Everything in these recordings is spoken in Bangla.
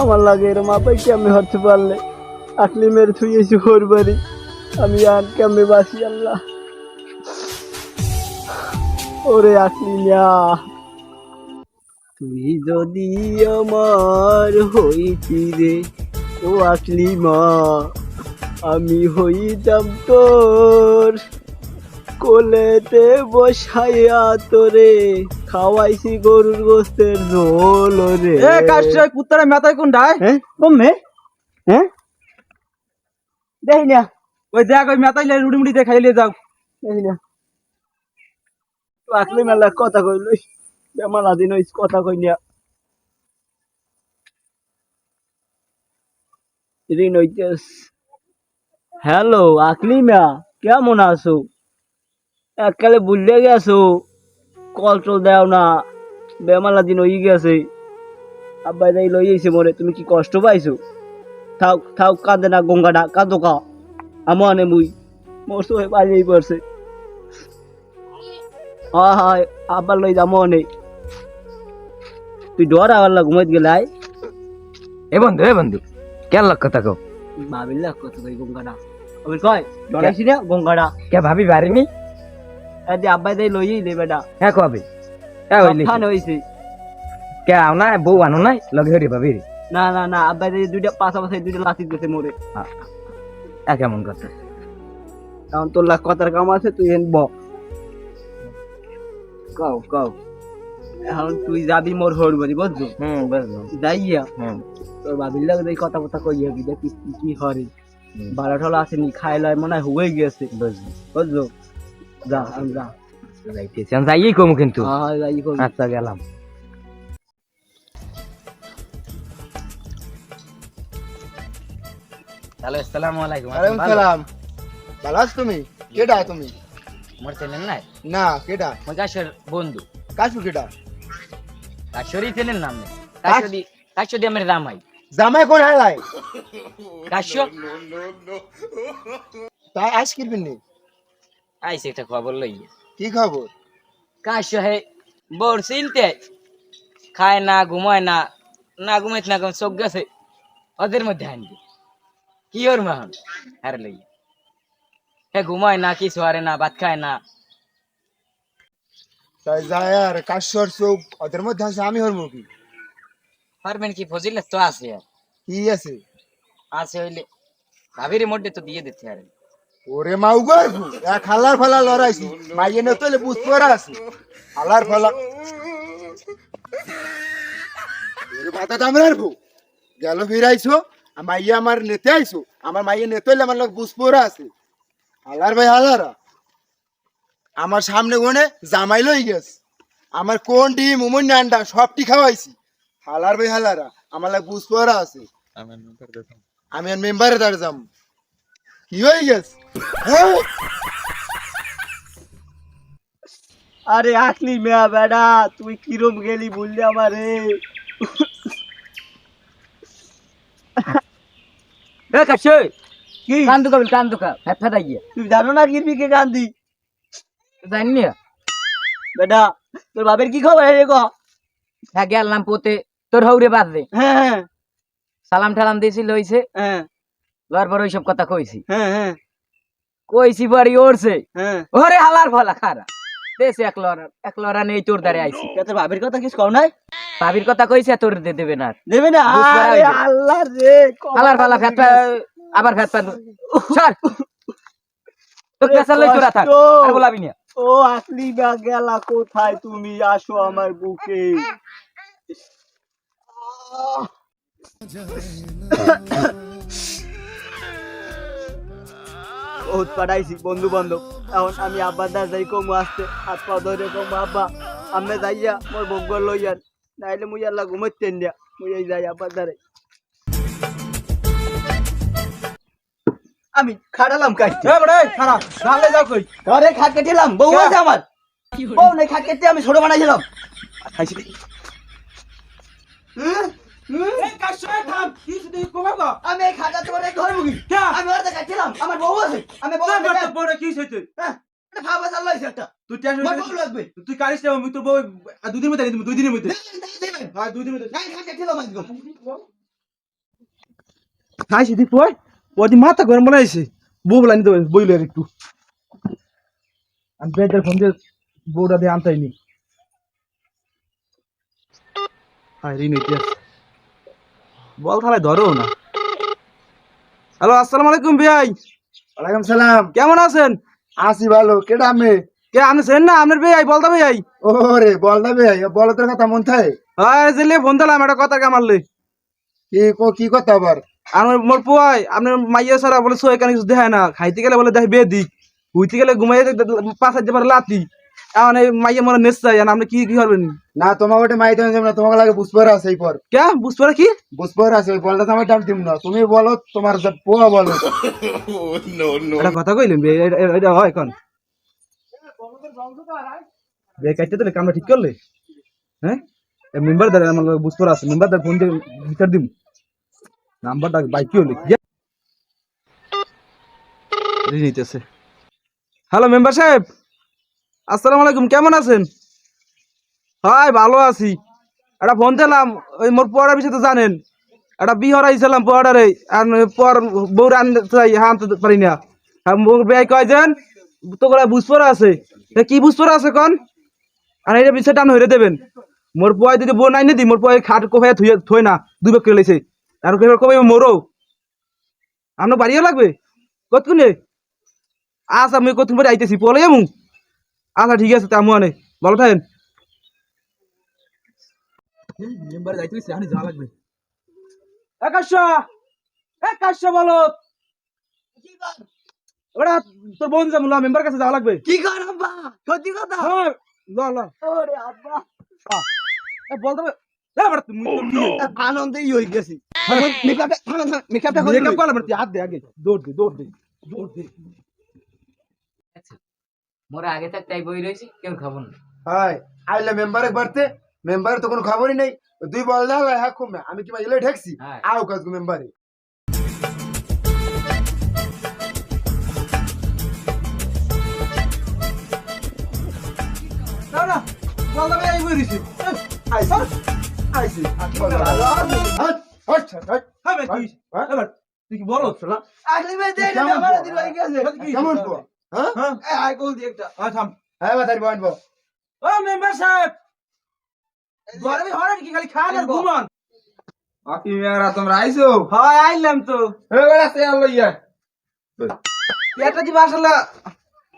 আমার লাগে এরম আপাই কেমনে হতে পারলে? আকলি মেরে থুইয়েছি ওর বাড়ি। আমি আর কেমনে বাসি আল্লাহ? ওরে আকলি মিয়া। তুই যদি আমার হইতি রে, ও আকলি মা, আমি হইতাম তোর কোলেতে বসাইয়া তোরে। খাওয়াইছি গরুর গোস্তের ঝোল রে। এ কাশছে কুত্তারে মাথায় কোন ডায় হ্যাঁ কমে হ্যাঁ দেখি না ওই দেখ ওই মাথায় রুড়ি মুড়ি দিয়ে খাইলে যাও। দেখি না আকলি মেলা কথা কইল বেমালা দিন হইস কথা কই না ঋণ হইতেস হ্যালো আকলি মা কেমন আছো? এককালে বুঝলে গেছো। কল টল দেও না। বেমালা দিন হয়ে গেছে। আব্বাই দাই লই আইছে মরে তুমি কি কষ্ট পাইছো? থাও থাও কাঁদে না গঙ্গাটা কাঁদো কা। আমনে মুই। মোর তো বাজেই পড়ছে। হয় হয় আব্বার লই যাব অনেক। তুই ডর আবার ঘুমাইতে গেলাই এ বন্ধু এ বন্ধু কেন লক্ষ্য থাকো? ভাবিল কত কই গঙ্গাটা। আমি কয় ডরাইছি না গঙ্গাটা? কে ভাবি বাড়িনি? এদি আব্বাই দাই লই দে বেটা। হ্যাঁ কবে হ্যাঁ হইলি খান হইছে কে আও না বউ আনো নাই? লগে হরি ভাবি রে না না না আব্বাই দাই দুইটা পাশাপাশি দুইটা লাঠি দিতে মোরে এ কেমন কথা? এখন তোর লাখ কথার কাম আছে তুই এন ব। কও কও। এখন তুই যাবি মোর হর বাড়ি বুঝছ হুম বুঝলাম যাইয়া। হুম। তোর ভাবির লাগে দেই কথা কথা কইয়া কি কি হরে বারো ঠলা আসেনি খাই লয় মনে হয় হয়ে গেছে বুঝলি বুঝছ যা আমি যা। যাইতেছি আমি যাইই কমু কিন্তু। হ্যাঁ যাই করবি আচ্ছা গেলাম। হ্যালো আসসালামু আলাইকুম। ওয়ালাইকুম সালাম। ভালো আছো তুমি? কেডা তুমি? মোর চেনেন নাই? না কেডা? মোর কাশের বন্ধু। কাশু কেডা? কাশরি চেনেন নাম নেই কাশরি কাশরি আমার রামাই জামাই কোন হালাই কাশ্য তাই আইস কিরবিন নি আইসে একটা খবর লই কি খবর? কাশ্য হে বোর চিনতে খায় না ঘুমায় না না ঘুমাইতে না চোখ গেছে ওদের মধ্যে আনবি কি ওর মাহন আরে লই হে ঘুমায় না কিছু আরে না ভাত খায় না। তাই যায় আর কাশ্বর চৌক ওদের মধ্যে আছে আমি হর মুখি পারবেন কি? ফজিল তো আছে আর। কি আছে? আছে হইলে ভাবির মধ্যে তো দিয়ে দিতে আরে ওরে মাউ গর্ভ এক হালার ফালা লড়াইছি। মাইয়ে নে তোলে বুঝ পড়া আছে। হালার ফালা। ওরে মাথা দামরার ভু গেল ফিরাইছো মাইয়ে আমার নেতে আইছো। আমার মাইয়ে নেতে হইলে আমার লোক বুঝ পড়া আছে। হালার ভাই হালারা। আমার সামনে গনে জামাই লই গেছে। আমার কোন ডিম উমন আন্ডা সবটি খাওয়াইছি। হালার ভাই হালারা আমার লাগ বুঝ পড়া আছে। আমি মেম্বারে দাঁড় যাম কি হয়ে। গেছে আরে আকলি মিয়া বেডা তুই কিরম গেলি বললি আমারে। এ কাশ্য কি? কান্দু কবিল কান্দু কা ফেট ফেটা গিয়া তুই জানো না কিরবি কে কান্দি? জানি না। বেটা তোর বাপের কি খবর রে গো? হ্যাঁ গেলাম পোতে। তোর হৌরে বাদ দে। হ্যাঁ হ্যাঁ। সালাম ঠালাম দিয়েছিল হইছে। হ্যাঁ। পর ওইসব কথা কইছি হ্যাঁ হ্যাঁ কইছি পরে ওরছে হ্যাঁ ওরে হালার ফালা খারা দেশে এক লড়া এক লড়া নেই তোর দ্বারে আইছি কে তোর বাপের কথা কিছু কও নাই ভাবির কথা কইছে তোর দে দেবে না দেবে না আরে আল্লাহ রে হালার ফালা ফ্যাট আবার ফ্যাট ফ্যাট সর তোর পেছাল লই তোরা থাক আর বলাবি না ও আকলি বা গেলা কোথায় তুমি আসো আমার বুকে বহুত পাঠাইছি বন্ধু বান্ধব এখন আমি আব্বার দা যাই কমু আসতে হাত পা ধরে কমু আব্বা আমি যাইয়া মোর বগ্গর লইয়ার নাইলে মুই আল্লাহ ঘুমাইতেন দিয়া মুই এই যাই আব্বার দ্বারে আমি খাটালাম কাইতে এ বড় খারাপ। সামনে যাও কই। ঘরে খাট কেটেলাম বউ আছে আমার। বউ নেই খাট কেটে আমি ছোট বানাইছিলাম খাইছি। হুম? আমি এই তোমার ঘরে মুগি আমি ওর আমার বউ আছে। আমি বউ হ্যাঁ এটা ভাবা চাল একটা। লাগবে। তুই কারিস না আমি তোর বউ মধ্যে দুই দিনের মধ্যে। হ্যাঁ দুই দিনের মধ্যে। মাথা গরম বানাইছে বউ বলা নিতে বইলে আর একটু। আমি বেদের ফোন দিয়ে বউটা দিয়ে আনতাইনি হাই রিন ইতিহাস বল থালায় ধরো না। হ্যালো আসসালামু আলাইকুম ভাই। ওয়ালাইকুম সালাম। কেমন আছেন? আসি ভালো। কেডা আমি কে আপনি চেন না আপনার ভাই বলতা ভাই। ওরে বল না ভাই বল তোর কথা মন থাকে হ্যাঁ জেলে ফোন দিলাম একটা কথা কামারলে কি কো- কি কথা আবার? আর মোর পোয়াই আপনার মাইয়া সারা বলে সো এখানে কিছু দেখায় না। খাইতে গেলে বলে দেখে বেদি। উইতে গেলে ঘুমাই পাঁচ হাজার লাতি এখন এই মাইয়া মনে নেস চাই আর আপনি কি কি করবেন? না তোমাকে ওটা মাইতে না তোমাকে লাগে বুঝবার আছে এই পর। কে? কি? বুঝবার আছে ওই বলটা তো আমি ডাক দিব না। তুমি বলো তোমার যে পোয়া বলো। এটা কথা কইলেন বে এটা- হয় এখন। বে কাটতে দিলে কামটা ঠিক করলে। হ্যাঁ? মেম্বার দ্বারা আমার আছে মেম্বার দ্বারা ফোন দিয়ে ভিতর দিম। নাম্বারটা বাইক কি হলে? নিতেছে। হ্যালো মেম্বার সাহেব। আসসালামু আলাইকুম, কেমন আছেন? হাই, ভালো আছি। একটা ফোন দিলাম ওই মোর পড়ার বিষয়ে তো জানেন। একটা বিয়ে হরাইছিলাম পড়ারে আর পর বউ রান্না চাই হানতে পারি না। আর মোর ব্যয় কয়জন তো করে বুঝপরা আছে। কি বুঝপরা আছে কন? আর এটা বিষয়টা আপনি হইরে দেবেন। মোর পয় যদি বউ নাই দি, মোর পয় খাট কোফাই থুয়ে থই না, দুই করে লেছে আর কেবল কবে মোরো? আপনার বাড়িও লাগবে? কতক্ষণে? আচ্ছা আমি কতক্ষণ পরে আইতেছি পলে যাব আচ্ছা ঠিক আছে তা আমি অনেক ভালো থাকেন। তোর বোন যাব মেম্বার কাছে যাওয়া লাগবে। কি কর আব্বা? সত্যি কথা? হ্যাঁ ল ল। ওরে আব্বা। বলতে আনন্দেই হয়ে গেছি। মেকআপটা মেকআপটা করে মেকআপ করা মানে হাত দে আগে। দৌড় দে দৌড় দে। দৌড় দে। মোরা আগে থাকতে এই বই রয়েছি কেউ খাব না। হাই আইলে মেম্বারে বাড়তে মেম্বারে তো কোনো খবরই নেই। দুই বল দাও হ্যাঁ খুব আমি কি এলে ঠেকছি হ্যাঁ। আও কাজ মেম্বারে। না না হ্যাঁ তুই হ্যাঁ? তুই কেমন হয়ে? হ্যাঁ? হ্যাঁ এই কল দি একটা। আয় থাম। হ্যাঁ বাতারি বইন বো ও মেম্বার সাহেব! ঘরে হরেন কি খালি খান আর ঘুমান। আপনি মেয়েরা তোমরা আইছো? হয় আইলাম তো। এবার আছে আলো ইয়া পেটটা দি বাসলা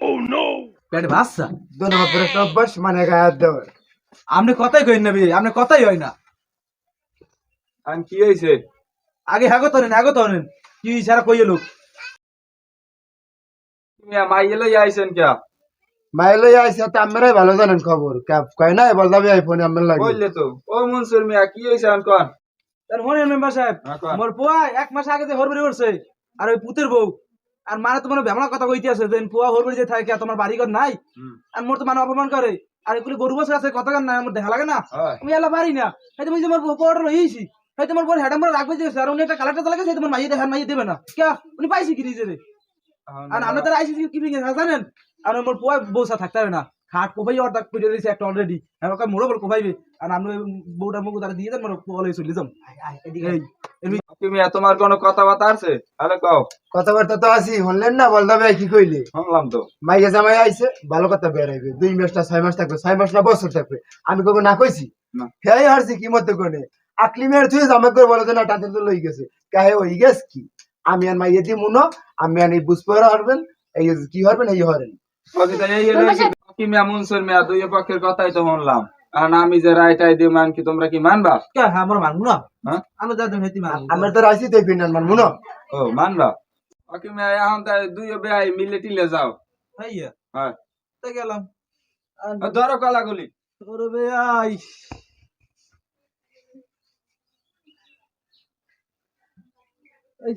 ও নো পেট বাসা দোনো পরে সব বস মানে গায়ে দেওয়ার। আপনি কথাই কইন না ভাই আপনি কথাই হয় না। আমি কি হইছে আগে হ্যাগো তরেন হ্যাগো তরেন কি সারা কইয়ে লোক মিয়া মাইয়েলো আইছেন কে মাইলে আইছে তো আমরাই ভালো জানেন খবর। কয় না বল দাবি আইফোন আমার লাগে। বললে তো। ও মনসুর মিয়া কি হইছে আন কোন? তার হনেন মেম্বার সাহেব হ্যাঁ, মোর পোয়া এক মাস আগে যে হরবরি করছে আর ওই পুতের বউ আর মানে তোমার ভেমলা কথা কইতে আছে যে পোয়া হরবরি যে থাকে আর তোমার বাড়ি ঘর নাই হুম। আর মোর তো মানে অপমান করে আর এগুলি গরু বসে আছে কথা নাই আমার দেখা লাগে না। আমি এলা পারি না। হয়তো আমি যে মোর পোয়াটা লইছি হয়তো মোর বোন হেডাম রাখবে যে আর উনি একটা কালারটা লাগে সেই তোমার মাইয়ে দেখার মাইয়ে দেবে না। কে উনি পাইছি কি নিজে রে আর আমরা তারা আইসি কি ভেঙে জানেন? আর মোর পোয়া বউসা থাকতে হবে না। খাট কোপাই অর্ধেক করে দিয়েছে একটা অলরেডি আর ওকে মোড়ো বল কোপাইবে। আর আমরা ওই বউটার মুখ তারা দিয়ে দেন চলে যাম। মিয়া তোমার কোনো কথাবার্তা আছে? তাহলে কও। কথাবার্তা তো আছি হলেন না? বল দাবি কি কইলে? শুনলাম তো। মাইয়া জামাই আইছে ভালো কথা বেড়াইবে দুই মাসটা ছয় মাস থাকবে ছয় মাস না বছর থাকবে। আমি কবে না কইছি। হেই হারছি কি মতে কোনে আকলি মেয়ের তুই জামাই করে বলে যে না টাতে তো লই গেছে। কাহে ওই গেছ কি? আমি আর মাইয়া দি মুনো আমি আর এই বুঝপরা হারবেন এই কি হারবেন এই হরেন। কি মিয়া মনসুর মিয়া দুই পক্ষের কথাই তো শুনলাম। আর আমি যে রাইটাই দিই মান কি তোমরা কি মানবা? কে হ্যাঁ আমরা মানবো না। হ্যাঁ? আমরা যাদের হেতি মানবো। আমরা তো রাইছি তো ফিনান মান মুনো ও মানবা? ওকে মিয়া এখন তাই দুই বেআই মিলে টিলে যাও। ভাইয়া হয়। তো গেলাম। ধরো কলাগুলি। ওরে ভাই এই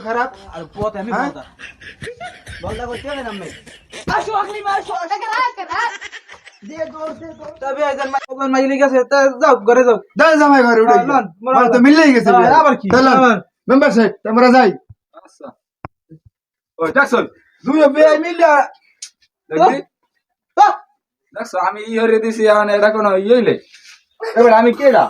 খারাপ আর পথ আমি? বলতা। করতে হবে না আসো আকলি মা আসো দে দৌড় দে দৌড় তবে একজন মাই- একজন মাই লেগে গেছে, তা যাও, ঘরে যাও। দাও জামাই ঘরে উঠে হ্যাঁ, লন, মোরা তো লন। মিলেই গেছে হ্যাঁ, আবার কি? আবার। মেম্বার সাহেব তোমরা যাই আচ্ছা ওই দেখছন দুই দেখছ আমি ই হরে দিছি এখন এটা কোনো ইয়ে হইলে এবার আমি কেডা